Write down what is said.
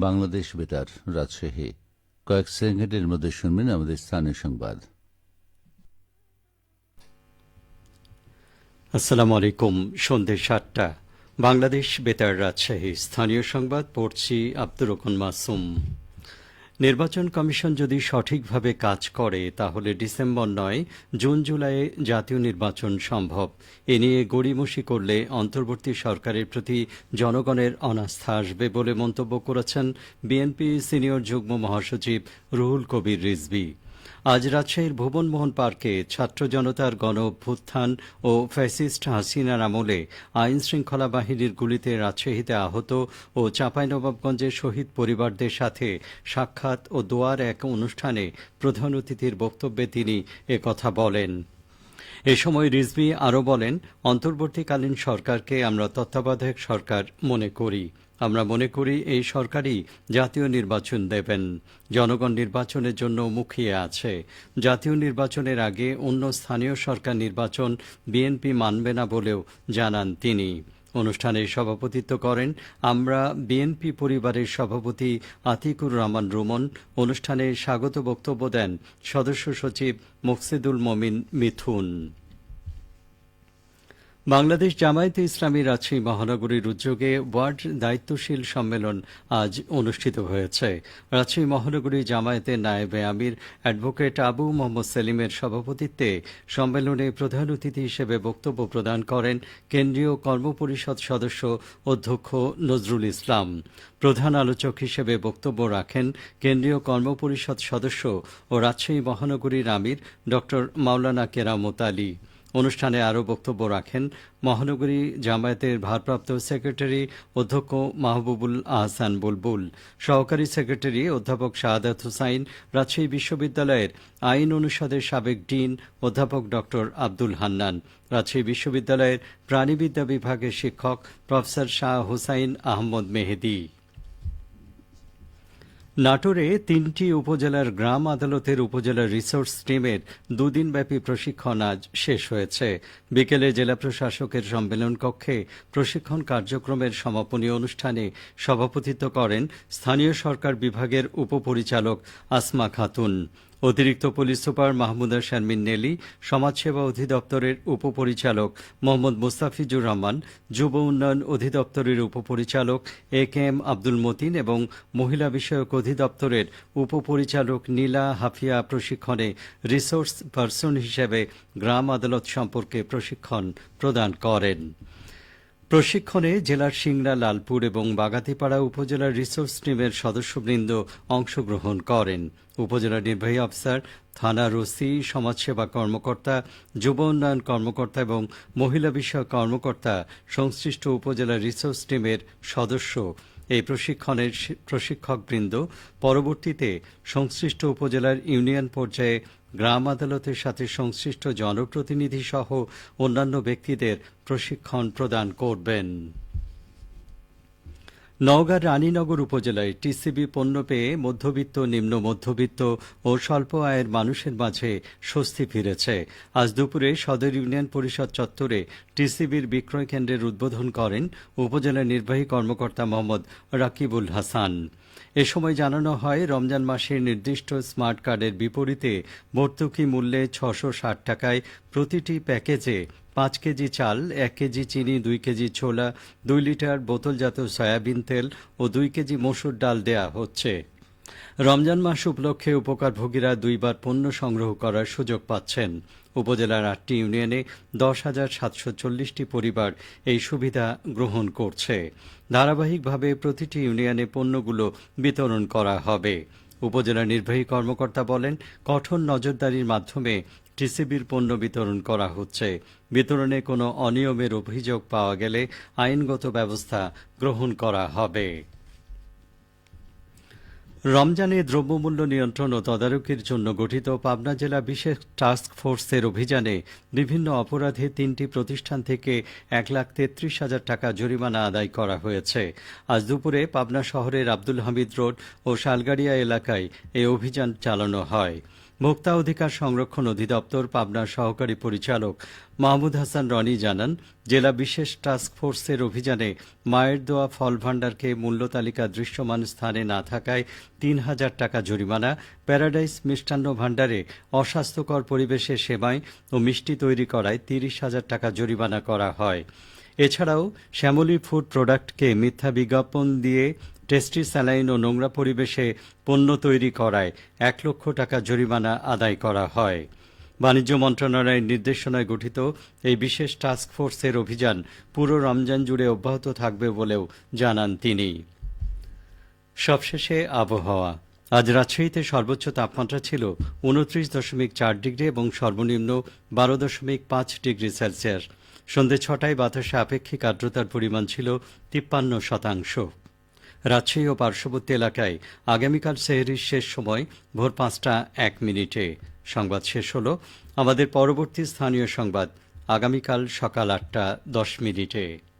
বাংলাদেশ বেতার, রাজশাহী। কয়েক সেকেন্ডের মধ্যে শুনবেন আমাদের স্থানীয় সংবাদ। আসসালাম আলাইকুম, সন্ধ্যে সাতটা। বাংলাদেশ বেতার, রাজশাহী। স্থানীয় সংবাদ, পড়ছি আব্দুর রকম মাসুম। নির্বাচন কমিশন যদি সঠিকভাবে কাজ করে, তাহলে ডিসেম্বর নয়, জুন জুলাইয়ে জাতীয় নির্বাচন সম্ভব। এ নিয়ে গড়িমসি করলে অন্তর্বর্তী সরকারের প্রতি জনগণের অনাস্থা আসবে বলে মন্তব্য করেছেন বিএনপি সিনিয়র যুগ্ম মহাসচিব রুহুল কবির রিজভী। আজ রাজশাহীর ভুবনমোহন পার্কে ছাত্র জনতার গণ অভ্যুত্থান ও ফ্যাসিস্ট হাসিনার আমলে আইন শৃঙ্খলা বাহিনীর গুলিতে রাজশাহীতে আহত ও চাঁপাইনবাবগঞ্জের শহীদ পরিবারদের সাথে সাক্ষাৎ ও দোয়ার এক অনুষ্ঠানে প্রধান অতিথির বক্তব্যে তিনি একথা বলেন। এ সময় রিজভী আরও বলেন, অন্তর্বর্তীকালীন সরকারকে আমরা তত্ত্বাবধায়ক সরকার মনে করি। আমরা মনে করি এই সরকারই জাতীয় নির্বাচন দেবেন। জনগণ নির্বাচনের জন্য মুখিয়ে আছে। জাতীয় নির্বাচনের আগে অন্য স্থানীয় সরকার নির্বাচন বিএনপি মানবে না বলেও জানান তিনি। অনুষ্ঠানে সভাপতিত্ব করেন আমরা বিএনপি পরিবারের সভাপতি আতিকুর রহমান রুমন। অনুষ্ঠানে স্বাগত বক্তব্য দেন সদস্য সচিব মুকসিদুল মমিন মিথুন। বাংলাদেশ জামায়াতে ইসলামী রাজশাহী মহানগরীর উদ্যোগে ওয়ার্ড দায়িত্বশীল সম্মেলন আজ অনুষ্ঠিত হয়েছে। রাজশাহী মহানগরী জামায়াতের নায়েবে আমির, অ্যাডভোকেট আবু মোহাম্মদ সেলিমের সভাপতিত্বে সম্মেলনে প্রধান অতিথি হিসেবে বক্তব্য প্রদান করেন কেন্দ্রীয় কর্মপরিষদ সদস্য অধ্যক্ষ নজরুল ইসলাম। প্রধান আলোচক হিসেবে বক্তব্য রাখেন কেন্দ্রীয় কর্মপরিষদ সদস্য ও রাজশাহী মহানগরীর আমির ড মাওলানা কেরামত আলী। অনুষ্ঠানে আরও বক্তব্য রাখেন মহানগরী জামায়াতের ভারপ্রাপ্ত সেক্রেটারি অধ্যক্ষ মাহবুবুল আহসান বুলবুল, সহকারী সেক্রেটারি অধ্যাপক শাহাদাত হুসাইন, রাজশাহী বিশ্ববিদ্যালয়ের আইন অনুষদের সাবেক ডিন অধ্যাপক ড আব্দুল হান্নান, রাজশাহী বিশ্ববিদ্যালয়ের প্রাণীবিদ্যা বিভাগের শিক্ষক প্রফেসর শাহ হুসাইন আহমদ মেহেদি। নাটোরে তিনটি উপজেলার গ্রাম আদালতের উপজেলা রিসোর্স টিমের দুদিনব্যাপী প্রশিক্ষণ আজ শেষ হয়েছে। বিকেলে জেলা প্রশাসকের সম্মেলন কক্ষে প্রশিক্ষণ কার্যক্রমের সমাপনী অনুষ্ঠানে সভাপতিত্ব করেন স্থানীয় সরকার বিভাগের উপপরিচালক আসমা খাতুন। অতিরিক্ত পুলিশ সুপার মাহমুদা শারমিন নেলি, সমাজসেবা অধিদপ্তরের উপপরিচালক মোহাম্মদ মুস্তাফিজুর রহমান, যুব উন্নয়ন অধিদপ্তরের উপপরিচালক A K M Abdul Matin এবং মহিলা বিষয়ক অধিদপ্তরের উপপরিচালক নীলা হাফিয়া প্রশিক্ষণে রিসোর্স পার্সন হিসেবে গ্রাম আদালত সম্পর্কে প্রশিক্ষণ প্রদান করেন। প্রশিক্ষণে জেলার সিংড়া, লালপুর এবং বাগাতিপাড়া উপজেলার রিসোর্স টিমের সদস্যবৃন্দ অংশগ্রহণ করেন। উপজেলা নির্বাহী অফিসার থানার ওসি সমাজসেবা কর্মকর্তা, যুব উন্নয়ন কর্মকর্তা এবং মহিলা বিষয়ক কর্মকর্তা, সংশ্লিষ্ট উপজেলা রিসোর্স টিমের সদস্য। এই প্রশিক্ষণের প্রশিক্ষকবৃন্দ পরবর্তীতে সংশ্লিষ্ট উপজেলার ইউনিয়ন পর্যায়ে গ্রাম আদালতের সাথে সংশ্লিষ্ট জনপ্রতিনিধি সহ অন্যান্য ব্যক্তিদের প্রশিক্ষণ প্রদান করবেন। নওগাঁর রানীনগর উপজেলায় টিসিবি পণ্য পেয়ে মধ্যবিত্ত, নিম্ন মধ্যবিত্ত ও স্বল্প আয়ের মানুষের মাঝে স্বস্তি ফিরেছে। আজ দুপুরে সদর ইউনিয়ন পরিষদ চত্বরে টিসিবির বিক্রয় কেন্দ্রের উদ্বোধন করেন উপজেলা নির্বাহী কর্মকর্তা মোহাম্মদ রাকিবুল হাসান। এ সময় জানানো হয়, রমজান মাসের নির্দিষ্ট স্মার্ট কার্ডের বিপরীতে ভর্তুকি মূল্যে ছশো ষাট টাকায় প্রতিটি প্যাকেজে পাঁচ কেজি চাল, এক কেজি চিনি, দুই কেজি ছোলা, দুই লিটার বোতলজাত সয়াবিন তেল ও দুই কেজি মসুর ডাল দেয়া হচ্ছে। রমজান মাস উপলক্ষে উপকারভোগীরা দুইবার পণ্য সংগ্রহ করার সুযোগ পাচ্ছেন। উপজেলার আটটি ইউনিয়নে দশ হাজার সাতশো চল্লিশটি পরিবার এই সুবিধা গ্রহণ করছে। ধারাবাহিকভাবে প্রতিটি ইউনিয়নে পণ্যগুলো বিতরণ করা হবে। উপজেলা নির্বাহী কর্মকর্তা বলেন, কঠোর নজরদারির মাধ্যমে টিসিবির পণ্য বিতরণ করা হচ্ছে। বিতরণে কোনো অনিয়মের অভিযোগ পাওয়া গেলে আইনগত ব্যবস্থা গ্রহণ করা হবে। রমজানে দ্রব্যমূল্য নিয়ন্ত্রণ ও তদারকির জন্য গঠিত পাবনা জেলা বিশেষ টাস্ক ফোর্সের অভিযানে বিভিন্ন অপরাধে তিনটি প্রতিষ্ঠান থেকে এক লাখ তেত্রিশ হাজার টাকা জরিমানা আদায় করা হয়েছে। আজ দুপুরে পাবনা শহরের আব্দুল হামিদ রোড ও শালগাড়িয়া এলাকায় এই অভিযান চালানো হয়। ভোক্তা অধিকার সংরক্ষণ অধিদপ্তর পাবনার সহকারী পরিচালক মাহমুদ হাসান রনি জানান, জেলা বিশেষ টাস্ক ফোর্সের অভিযানে মায়ের দোয়া ফল ভাণ্ডারকে মূল্য তালিকা দৃশ্যমান স্থানে না থাকায় তিন হাজার টাকা জরিমানা, প্যারাডাইস মিষ্টান্ন ভাণ্ডারে অস্বাস্থ্যকর পরিবেশে সেমাই ও মিষ্টি তৈরি করায় তিরিশ হাজার টাকা জরিমানা করা হয়। এছাড়াও শ্যামলী ফুড প্রোডাক্টকে মিথ্যা বিজ্ঞাপন দিয়ে টেস্টি স্যালাইন ও নোংরা পরিবেশে পণ্য তৈরি করায় এক লক্ষ টাকা জরিমানা আদায় করা হয়। বাণিজ্য মন্ত্রণালয়ের নির্দেশনায় গঠিত এই বিশেষ টাস্ক ফোর্সের অভিযান পুরো রমজান জুড়ে অব্যাহত থাকবে বলেও জানান তিনি। সবশেষে আবহাওয়া। আজ রাজশাহীতে সর্বোচ্চ তাপমাত্রা ছিল উনত্রিশ দশমিক চার ডিগ্রি এবং সর্বনিম্ন বারো দশমিক পাঁচ ডিগ্রি সেলসিয়াস। সন্ধে ছটায় বাতাসে আপেক্ষিক আর্দ্রতার পরিমাণ ছিল তিপ্পান্ন শতাংশ। রাজশাহী ও পার্শ্ববর্তী এলাকায় আগামীকাল সেহরির শেষ সময় ভোর পাঁচটা এক মিনিটে। সংবাদ শেষ হল। আমাদের পরবর্তী স্থানীয় সংবাদ আগামীকাল সকাল আটটা দশ মিনিটে।